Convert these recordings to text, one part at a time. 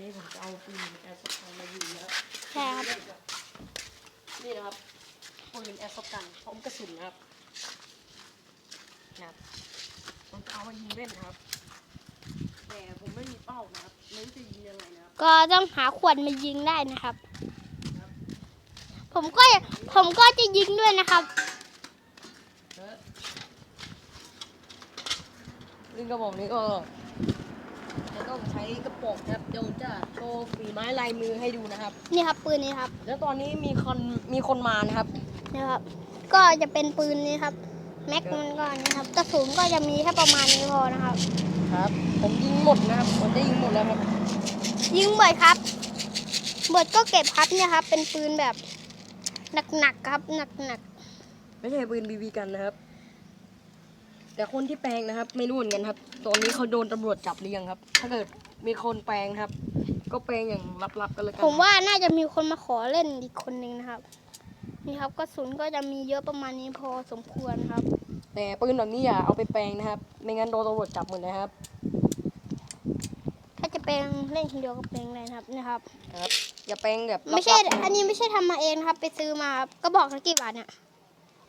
นี่ผมจะเอาปืนแอร์ซอฟกันมายิงแล้วใช่ครับ นี่นะครับปืนแอร์ซอฟกันพร้อมกระสุนนะครับนะครับผมจะเอามายิงเล่นนะครับ แต่ผมไม่มีเป้านะครับไม่รู้จะยิงยังไงนะครับก็ต้องหาขวดมายิงได้นะครับ ผมก็ผมก็จะยิงด้วยนะครับเออซึ่งกระบอกนี้ก็จะ ต้องใช้กระป๋องนะครับเดี๋ยวผมจะโชว์ฝีไม้ลายมือให้ดูนะครับ นี่ครับปืนนี้ครับแล้วตอนนี้มีคนมีคนมานะครับนี่ครับ ก็จะเป็นปืนนี้ครับแม็กมันก็นี่ครับกระสุนก็จะมีแค่ประมาณนี้พอนะครับ ครับ ผมยิงหมดนะครับผมได้ยิงหมดแล้วครับยิงบ่อยครับ เบิดก็เก็บครับเนี่ยครับ เป็นปืนแบบหนักๆครับหนักไม่ใช่ปืนบีบีกันนะครับ แต่คนที่แปลงนะครับ ไม่รู้เหมือนกันครับ ตอนนี้เขาโดนตำรวจจับหรือยังครับ ถ้าเกิดมีคนแปลงนะครับ ก็แปลงอย่างลับๆกันเลยกัๆผมว่าน่าจะมีคนมาขอเล่นอีกคนนึงนะครับ นี่ครับกระสุนก็จะมีเยอะประมาณนี้พอสมควรครับ แต่ปืนแบบนี้อย่าเอาไปแปลงนะครับ ไม่งั้นโดนตำรวจจับหมดนะครับ ถ้าจะเป็นเล่นคนเดียวก็เป็นเลยนะครับนะครับ ครับ อย่าแปลงแบบลับๆไม่ใช่นะอันนี้ไม่ใช่ทำมาเองนะครับ ไปซื้อมาครับก็บอกกันกี่บาทเนี่ย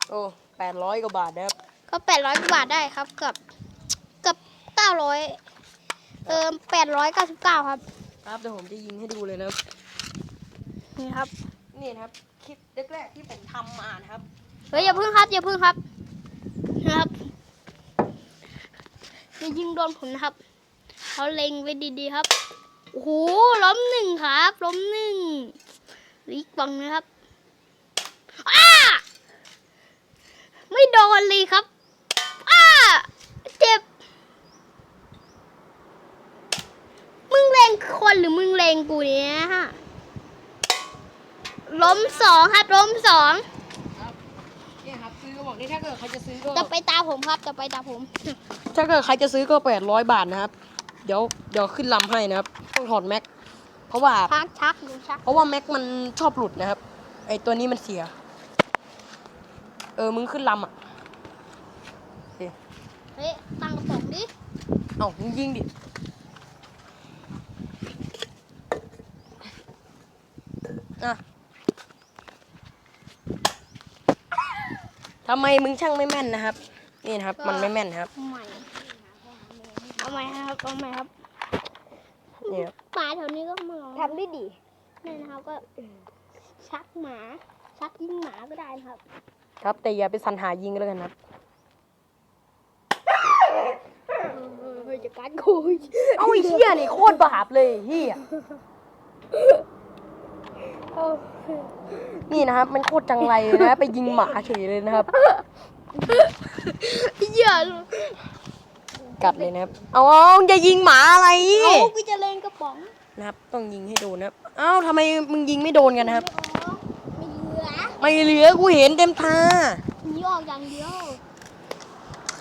โอ้แปดร้อยกว่าบาทนะครับ ก็แปดร้อยกว่าบาทได้ครับเกับเกับเก้าร้อยเออแปดร้อยเก้าสิบเก้าครับ ครับเดี๋ยวผมจะยิงให้ดูเลยนะครับนี่ครับ นี่นะครับคลิปแรกๆที่ผมทำมานะครับ เฮ้ยอย่าพึ่งครับอย่าพึ่งครับนะครับอย่ายิงโดนผมนะครับเขาเล็งไว้ดีๆครับโอ้โหล้มหนึ่งครับล้มหนึ่งอีกฝั่งนะครับอ้าไม่โดนเลยครับอ้าเจ็บ มึงเลงคนหรือมึง เลงกูเนี่ยฮะล้มสองครับล้มสองครับนี่ครับซื้อก็บอกนี่ถ้าเกิดใครจะซื้อก็จะไปตามผมครับจะไปตามผม ถ้าเกิดใครจะซื้อก็แปดร้อยบาทนะครับ เดี๋ยวเดี๋ยวขึ้นลำให้นะครับต้องถอดแม็ก เพราะว่าชักชักดูชักเพราะว่าแม็กมันชอบหลุดนะครับ ไอตัวนี้มันเสีย เออมึงขึ้นลำอะเฮ้ยตั้งกระป๋องดิ เอ้ามึงยิงดิ อะทำไมมึงช่างไม่แม่นนะครับ นี่นะครับ มันไม่แม่นนะครับ เอาใหม่เอาใหม่ครับเอาใหม่ครับนี่ครับหมาแถวนี้ก็เมาทำได้ดีนี่นะครับก็ชักหมา ชักยิงหมาก็ได้นะครับ ครับแต่อย่าไปสันหายิงก็แล้วกันนะครับเฮ้ยจะกัดกูอีกเอาไอ้เหี้ยนี่โคตรบาปเลยเหี้ยเอา นี่นะครับ มันโคตรจังไรเลยนะ ไปยิงหมาเฉยเลยนะครับ เหี้ยกัดเลยนะครับ เอาเอาจะยิงหมาอะไร เอากูจะเล่นกระป๋องนะครับ ต้องยิงให้โดนนะครับ เอ้าทำไมมึงยิงไม่โดนกันนะครับ ไม่ออกไม่เหลือไม่เหลือกูเห็นเต็มตามีออกอย่างเดียว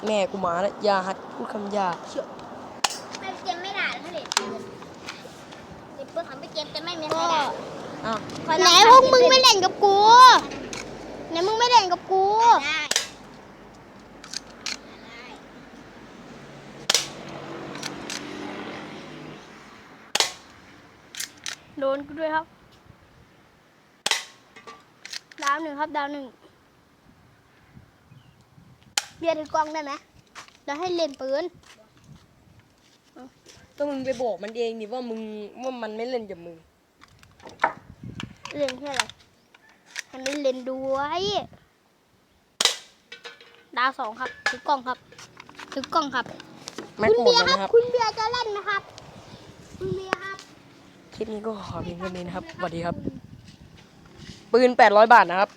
แม่กูมาแล้วอย่าหัดพูดคำหยาบไม่เกมไม่ด่าถ้าเด็ดปืนเด็ดปืนทำไปเกมจะไม่มีใครด่า อ้าวไหนพวกมึงไม่เล่นกับกูไหนมึงไม่เล่นกับกูโดนกูด้วยครับ ดาวหนึ่งครับดาวหนึ่งเบียร์ถือกล้องได้ไหมเราให้เล่นปืนก็มึงไปบอกมันเองดิว่ามึงว่ามันไม่เล่นกับมึง เล่นแค่อะไรให้มันเล่นด้วยดาวสองครับถือกล้องครับถือกล้องครับ แม็กคุณหมดเบียแล้ร์วครับ นะครับ คุณเบียร์จะเล่นนะครับ คุณเบียร์ครับ คลิปนี้ก็ขอเพียงเท่านี้นะครับสวัสดีครับ ปืน 800 บาทนะครับ